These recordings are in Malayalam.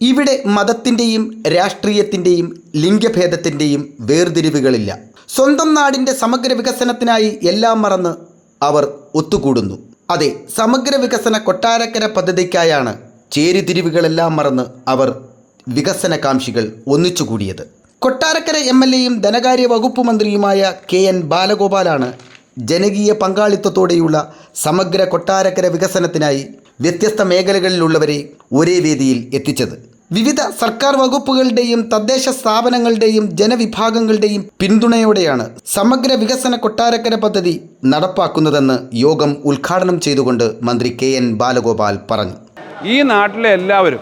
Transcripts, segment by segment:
ഇവിടെ മതത്തിന്റെയും രാഷ്ട്രീയത്തിന്റെയും ലിംഗഭേദത്തിന്റെയും വേർതിരിവുകളില്ല. സ്വന്തം നാടിന്റെ സമഗ്ര വികസനത്തിനായി എല്ലാം മറന്ന് അവർ ഒത്തുകൂടുന്നു. അതെ സമഗ്ര വികസന കൊട്ടാരക്കര പദ്ധതിക്കായാണ് ചേരിതിരിവുകളെല്ലാം മറന്ന് അവർ വികസനകാംക്ഷികൾ ഒന്നിച്ചുകൂടിയത്. കൊട്ടാരക്കര എം എൽ എയും ധനകാര്യ വകുപ്പ് മന്ത്രിയുമായ കെ എൻ ബാലഗോപാലാണ് ജനകീയ പങ്കാളിത്തത്തോടെയുള്ള സമഗ്ര കൊട്ടാരക്കര വികസനത്തിനായി വ്യത്യസ്ത മേഖലകളിലുള്ളവരെ ഒരേ വേദിയിൽ എത്തിച്ചത്. വിവിധ സർക്കാർ വകുപ്പുകളുടെയും തദ്ദേശ സ്ഥാപനങ്ങളുടെയും ജനവിഭാഗങ്ങളുടെയും പിന്തുണയോടെയാണ് സമഗ്ര വികസന കൊട്ടാരക്കര പദ്ധതി നടപ്പാക്കുന്നതെന്ന് യോഗം ഉദ്ഘാടനം ചെയ്തുകൊണ്ട് മന്ത്രി കെ എൻ ബാലഗോപാൽ പറഞ്ഞു. ഈ നാട്ടിലെ എല്ലാവരും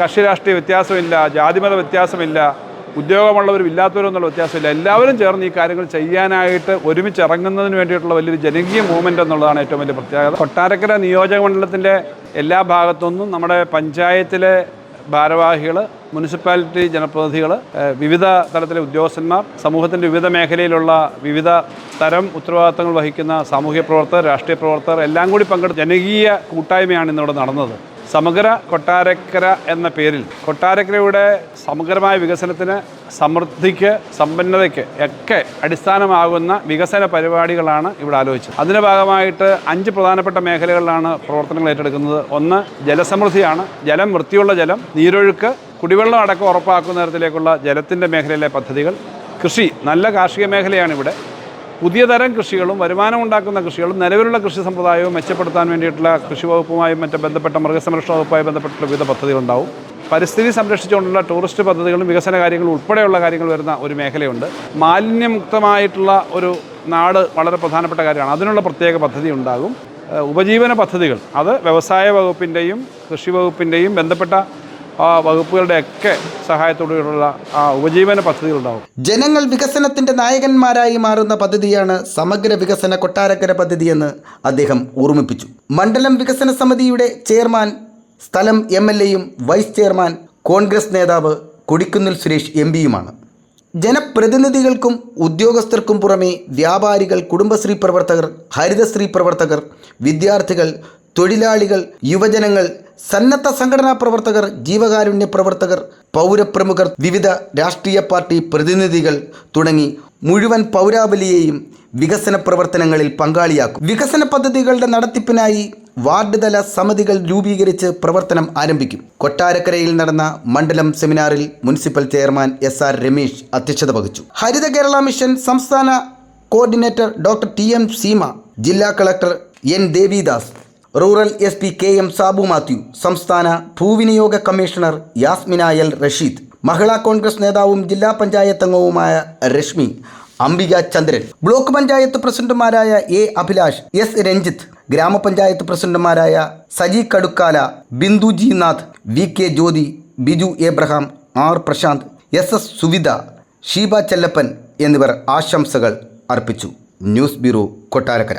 കക്ഷി രാഷ്ട്രീയ വ്യത്യാസമില്ല ജാതിമത വ്യത്യാസമില്ല ഉദ്യോഗമുള്ളവരും ഇല്ലാത്തവരും എന്നുള്ള വ്യത്യാസമില്ല. എല്ലാവരും ചേർന്ന് ഈ കാര്യങ്ങൾ ചെയ്യാനായിട്ട് ഒരുമിച്ച് ഇറങ്ങുന്നതിന് വേണ്ടിയിട്ടുള്ള വലിയൊരു ജനകീയ മൂവ്മെന്റ് എന്നുള്ളതാണ് ഏറ്റവും വലിയ പ്രത്യേകത. കൊട്ടാരക്കര നിയോജക മണ്ഡലത്തിന്റെ എല്ലാ ഭാഗത്തുനിന്നും നമ്മുടെ പഞ്ചായത്തിലെ ഭാരവാഹികൾ മുനിസിപ്പാലിറ്റി ജനപ്രതിനിധികൾ വിവിധ തലത്തിലെ ഉദ്യോഗസ്ഥന്മാർ സമൂഹത്തിന്റെ വിവിധ മേഖലയിലുള്ള വിവിധ തരം ഉത്തരവാദിത്തങ്ങൾ വഹിക്കുന്ന സാമൂഹ്യ പ്രവർത്തകർ രാഷ്ട്രീയ പ്രവർത്തകർ എല്ലാം കൂടി പങ്കെടുത്ത ജനകീയ കൂട്ടായ്മയാണ് ഇന്നിവിടെ നടന്നത്. സമഗ്ര കൊട്ടാരക്കര എന്ന പേരിൽ കൊട്ടാരക്കരയുടെ സമഗ്രമായ വികസനത്തിന് സമൃദ്ധിക്ക് സമ്പന്നതയ്ക്ക് ഒക്കെ അടിസ്ഥാനമാകുന്ന വികസന പരിപാടികളാണ് ഇവിടെ ആലോചിച്ചത്. അതിന്റെ ഭാഗമായിട്ട് അഞ്ച് പ്രധാനപ്പെട്ട മേഖലകളിലാണ് പ്രവർത്തനങ്ങൾ ഏറ്റെടുക്കുന്നത്. ഒന്ന് ജലസമൃദ്ധിയാണ്. ജലം വൃത്തിയുള്ള ജലം നീരൊഴുക്ക് കുടിവെള്ളം അടക്കം ഉറപ്പാക്കുന്ന തരത്തിലേക്കുള്ള ജലത്തിന്റെ മേഖലയിലെ പദ്ധതികൾ. കൃഷി നല്ല കാർഷിക മേഖലയാണ് ഇവിടെ. പുതിയ തരം കൃഷികളും വരുമാനം ഉണ്ടാക്കുന്ന കൃഷികളും നിലവിലുള്ള കൃഷി സമ്പ്രദായവും മെച്ചപ്പെടുത്താൻ വേണ്ടിയിട്ടുള്ള കൃഷി വകുപ്പുമായും മറ്റ് ബന്ധപ്പെട്ട മൃഗസംരക്ഷണ വകുപ്പുമായി ബന്ധപ്പെട്ടുള്ള വിവിധ പദ്ധതികളുണ്ടാവും. പരിസ്ഥിതി സംരക്ഷിച്ചുകൊണ്ടുള്ള ടൂറിസ്റ്റ് പദ്ധതികളും വികസന കാര്യങ്ങളും ഉൾപ്പെടെയുള്ള കാര്യങ്ങൾ വരുന്ന ഒരു മേഖലയുണ്ട്. മാലിന്യമുക്തമായിട്ടുള്ള ഒരു നാട് വളരെ പ്രധാനപ്പെട്ട കാര്യമാണ്. അതിനുള്ള പ്രത്യേക പദ്ധതി ഉണ്ടാകും. ഉപജീവന പദ്ധതികൾ. അത് വ്യവസായ വകുപ്പിന്റെയും കൃഷി വകുപ്പിന്റെയും ബന്ധപ്പെട്ട ആ വകുപ്പുകളുടെയൊക്കെ സഹായത്തോടെയുള്ള ആ ഉപജീവന പദ്ധതികളുണ്ടാകും ജനങ്ങൾ വികസനത്തിന്റെ നായകന്മാരായി മാറുന്ന പദ്ധതിയാണ് സമഗ്ര വികസന കൊട്ടാരക്കര പദ്ധതിയെന്ന് അദ്ദേഹം ഓർമ്മിപ്പിച്ചു. മണ്ഡലം വികസന സമിതിയുടെ ചെയർമാൻ സ്ഥലം എം എൽ എയും വൈസ് ചെയർമാൻ കോൺഗ്രസ് നേതാവ് കൊടിക്കുന്നിൽ സുരേഷ് എം പിയുമാണ്. ജനപ്രതിനിധികൾക്കും ഉദ്യോഗസ്ഥർക്കും പുറമെ വ്യാപാരികൾ കുടുംബശ്രീ പ്രവർത്തകർ ഹരിതശ്രീ പ്രവർത്തകർ വിദ്യാർത്ഥികൾ തൊഴിലാളികൾ യുവജനങ്ങൾ സന്നദ്ധ സംഘടനാ പ്രവർത്തകർ ജീവകാരുണ്യ പ്രവർത്തകർ പൗരപ്രമുഖർ വിവിധ രാഷ്ട്രീയ പാർട്ടി പ്രതിനിധികൾ തുടങ്ങി മുഴുവൻ പൗരാവലിയെയും വികസന പ്രവർത്തനങ്ങളിൽ പങ്കാളിയാക്കും. വികസന പദ്ധതികളുടെ നടത്തിപ്പിനായി വാർഡ് തല സമിതികൾ രൂപീകരിച്ച് പ്രവർത്തനം ആരംഭിക്കും. കൊട്ടാരക്കരയിൽ നടന്ന മണ്ഡലം സെമിനാറിൽ municipal chairman S R Ramesh അധ്യക്ഷത വഹിച്ചു. ഹരിത കേരള മിഷൻ സംസ്ഥാന coordinator doctor T M Seema ജില്ലാ collector N Devidas rural S P K M Sabu Mathew സംസ്ഥാന ഭൂവിനിയോഗ commissioner Yasmina L Rasheed Mahila Congress നേതാവും ജില്ലാ പഞ്ചായത്ത് അംഗവുമായ രശ്മി അംബിക ചന്ദ്രൻ ബ്ലോക്ക് പഞ്ചായത്ത് പ്രസിഡന്റുമാരായ എ അഭിലാഷ് എസ് രഞ്ജിത്ത് ഗ്രാമപഞ്ചായത്ത് പ്രസിഡന്റുമാരായ Saji Kadukkala Bindu G Nath V K Jyothi Biju Abraham R Prashanth S S Suvidha Sheeba Chellappan എന്നിവർ ആശംസകൾ അർപ്പിച്ചു. News bureau Kottarakkara.